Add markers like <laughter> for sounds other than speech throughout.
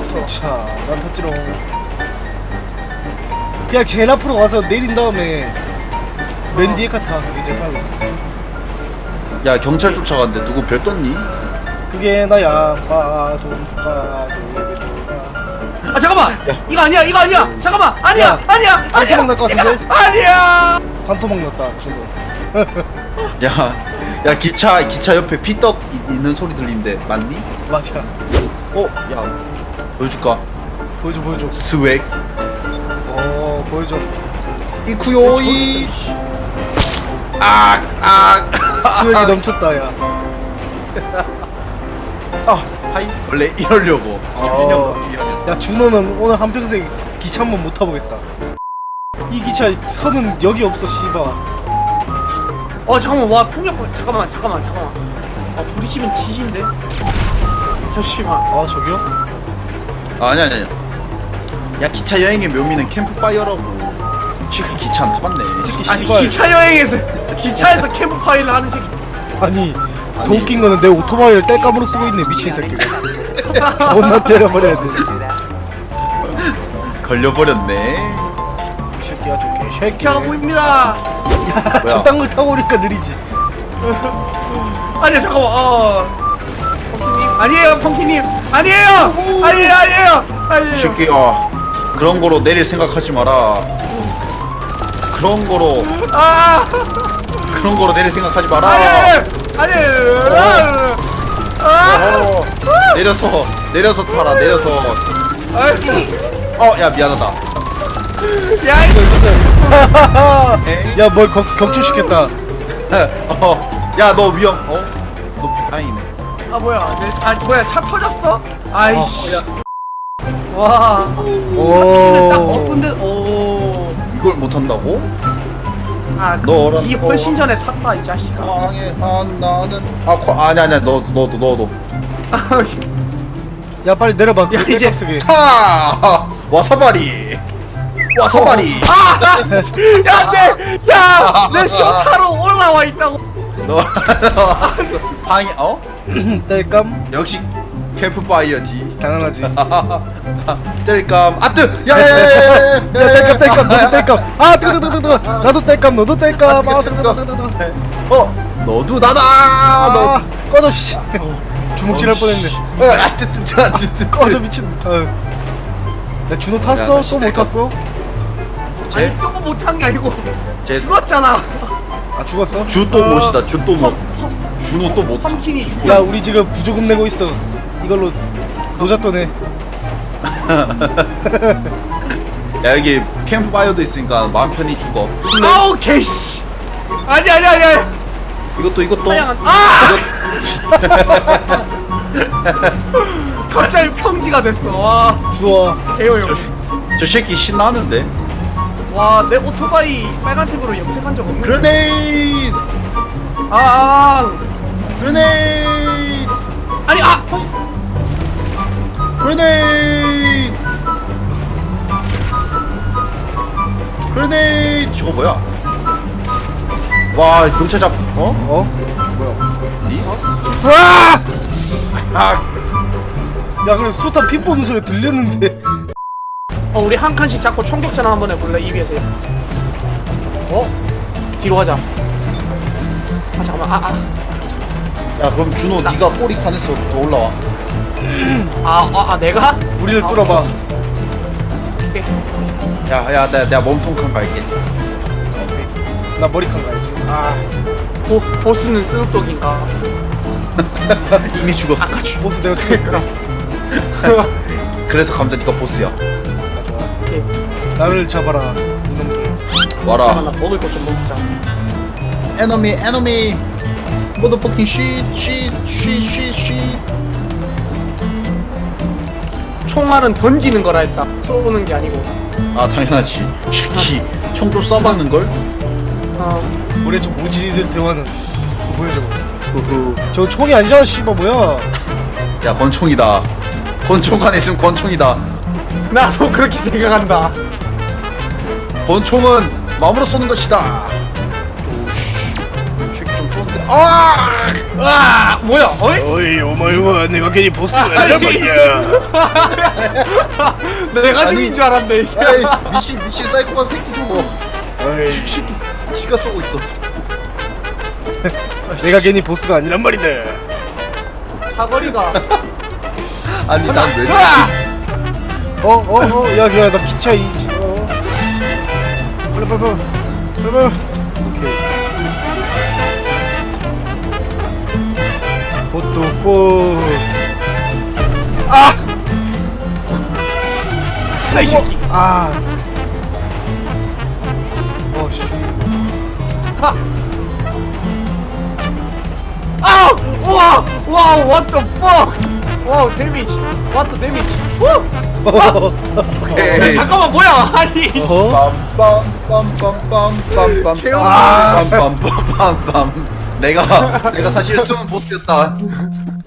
탈 수가 없어. 자, 난 탔지롱. 그냥 제일 앞으로 가서 내린 다음에 맨 뒤에 카 타. 이제 빨리. 야 경찰 쫓아가는데 누구 별 떴니? 그게 나야. 빠둠 빠둠. 아 잠깐만. 이거 아니야. 이거 아니야. 잠깐만. 아니야. 야, 아니야. 아니야. 반토막 날것 같은데? <laughs> 아니야. 반토막 났다. 지금. <laughs> 야, 야 기차 기차 옆에 피떡 이- 있는 소리 들리는데 맞니? 맞아. 어, 야 보여줄까? 보여줘 보여줘. 스웩 어 보여줘. 이쿠요이 아, 아, 수액이 넘쳤다 야. 아, 하이 원래 이러려고. 어. 이러려고. 야 준호는 오늘 한 평생 기차 한 번 못 타보겠다. 이 기차 선은 여기 없어 씨바. 어 잠깐만. 와 풍력. 잠깐만. 잠깐만. 잠깐만. 아 부딪히면 지신데. 잠시만. 아 저기요? 아, 아니 아니 아니. 야 기차 여행의 묘미는 캠프파이어라고. 지금 기차 안 타봤네. 이 새끼 아니 씨발. 기차 여행에서 기차에서 캠프파이를 하는 새끼. 아니 더 아니. 웃긴 거는 내 오토바이를 뗄감으로 쓰고 있네 미친 새끼가. 못나 <laughs> 때려버려야 돼. 걸려버렸네. 이 새끼야 좀 개새끼. 기차가 보입니다. 야 저딴 걸 타고 오니까 느리지. 아니야 잠깐만. 어. 아니에요 펑키님 아니에요 아니에요 아니에요 이 아니에요. 새끼야 그런 거로 내릴 생각하지 마라. 그런 거로 아 그런 거로 내릴 생각하지 마라. 아니에요 아니에요. 아. 어, 내려서 내려서 타라 내려서. 아이, 어, 야 미안하다. 야 이거 에이. 야뭘 격추시켰다. 어, 야너 위험. 어, 너 다행이네. 아 뭐야 내, 아 뭐야 차 터졌어? 아이씨 어, 와 바퀴는 딱 오. 엎은데 오. 이걸 못 한다고? 아, 너랑 이 너. 훨씬 전에 탔다 이 자식아. 방해한 나는 아, 거, 아니 아니야 너 너도 너도. <laughs> 야 빨리 내려봐. 야, 이제- 쓰게. 타 와사바리. 와사바리. 아, <laughs> 야, 내, 야, 내 쇼타로 올라와 있다고. 너 방해 어? 뗄감 역시 캠프파이어지. 당연하지. 야 뗄감 아뜨 야야야야 야 뗄감 뗄감 너도 뗄감. 아 뜨거 뜨거 뜨거 뜨거. 나도 뗄감 너도 뗄감. 아 뜨거 뜨거 뜨거 뜨거. 어 너도 나다 아 꺼져 씨. 주먹질 할 뻔했네. 아 뜨 뜨뜨뜨뜨 꺼져 미친. 어. 야 준호 탔어? 야, 또못 탔어? 제- 아니, 또 못한 게 아니고. 제- 죽었잖아. 아 죽었어? 주 또 못이다 주 또 못 준호 또 못 펌킨이 죽어. 야 우리 지금 부조금 내고 있어. 이걸로 노잣돈 해. <laughs> 야 여기 캠프파이어도 있으니까 마음 편히 죽어 아우, 개씨. 아니, 아니, 아니, 아니. 이것도 이것도 사양한, 아! 갑자기 평지가 됐어. 와, 주워. 개요, 형. 저 새끼 신나는데 와, 내 오토바이 빨간색으로 염색한 적 없네. 그레네이드 아, 아, 그레네이드 아니, 아! 그레네이드 그레네이드 저거 뭐야 와 경찰 잡 어? 어? 뭐야? 니? 아! 아 야 그래 수탄 핀 뽑는 소리 들렸는데. 어, 우리 한 칸씩 잡고 총격전 한번 해볼래? 이 위에서. 어? 뒤로 가자. 아, 잠깐만. 아, 아. 야 그럼 준호 네가 꼬리 칸에서 더 올라와 아, 아, 아 내가? 우리를 뚫어봐. 오케이. 야야 내가, 내가 몸통 칸 갈게 나 머리 칸 가야지. 아 보, 보스는 스눕독인가? <laughs> 이미 죽었어 아까 죽. 보스 내가 죽였다. <laughs> 그래서 감자 네가 보스야. 오케이. 나를 잡아라 이놈들. 잠깐만 와라 나 먹을 것좀 먹자. 에너미 에너미 모더포킹 쉿쉿쉿쉿쉿 총알은 던지는 거라 했다. 쏘는 게 아니고. 아 당연하지 새끼 총좀 쏴봤는 걸? 어. 우리 저 모진이들 대화는 보여줘. 후후 저 총이 아니잖아 씨발 뭐야? 야 권총이다 권총 안에 있으면 권총이다 나도 그렇게 생각한다. 권총은 마음으로 쏘는 것이다. 오씨. 새끼 좀 쏘는데. 아! 아 뭐야? 어이? 어이 오마이와 내가 괜히 보스가 아니란 말이야. <laughs> 내가 아니. 죽인 줄 알았네 이 야이 미친 미친 사이코가 새끼 저거 어이. 새끼. 지가 쏘고 있어. <laughs> 내가 괜히 보스가 아니란 말이다. 사거리가. <laughs> 아니 난왜 으아! 어 어 어 야 야 나 기차 이 어. 빨리 빨리 빨리 빨리 빨리 오케이 the fuck 아! 새끼 아 어씨 아! 우와! 와! what the fuck! 와우 데미지 what the damage 후! 오케이 잠깐만 뭐야 아니 어? 빰빰빰빰빰빰빰 아. 빰빰빰빰빰 내가 내가 사실 숨은 보스였다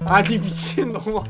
아니 미친 놈아